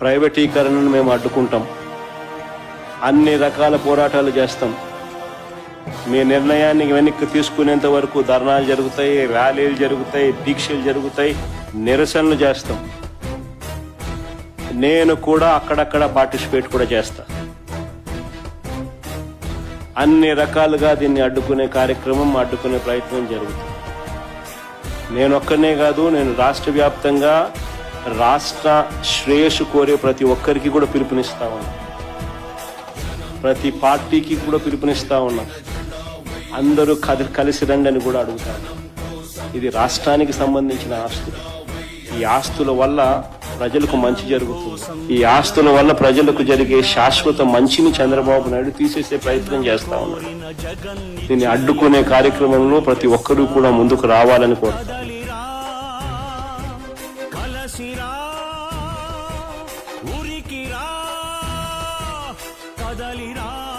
ప్రైవేటీకరణను మేము అడ్డుకుంటాం. అన్ని రకాల పోరాటాలు చేస్తాం. మీ నిర్ణయాన్ని వెనక్కి తీసుకునేంత వరకు ధర్నాలు జరుగుతాయి ర్యాలీలు జరుగుతాయి దీక్షలు జరుగుతాయి నిరసనలు చేస్తాం. నేను కూడా అక్కడక్కడ పార్టిసిపేట్ కూడా చేస్తా. అన్ని రకాలుగా దీన్ని అడ్డుకునే కార్యక్రమం అడ్డుకునే ప్రయత్నం జరుగుతుంది. నేను ఒక్కనే కాదు నేను రాష్ట్ర వ్యాప్తంగా రాష్ట్ర శ్రేయస్సు కోరే ప్రతి ఒక్కరికి కూడా పిలుపునిస్తా ఉన్నా. ప్రతి పార్టీకి కూడా పిలుపునిస్తా ఉన్నా. అందరూ కది కలిసి రండి అని కూడా అడుగుతాను ఇది రాష్ట్రానికి సంబంధించిన ఆస్తులు. ఈ ఆస్తుల వల్ల ప్రజలకు మంచి జరుగుతుంది. ఈ ఆస్తుల వల్ల ప్రజలకు జరిగే శాశ్వత మంచిని చంద్రబాబు నాయుడు తీసేసే ప్రయత్నం చేస్తా ఉన్నారు దీన్ని అడ్డుకునే కార్యక్రమంలో ప్రతి ఒక్కరూ కూడా ముందుకు రావాలని కోరుతాను కలసిరా ఉరికిరా కదలిరా.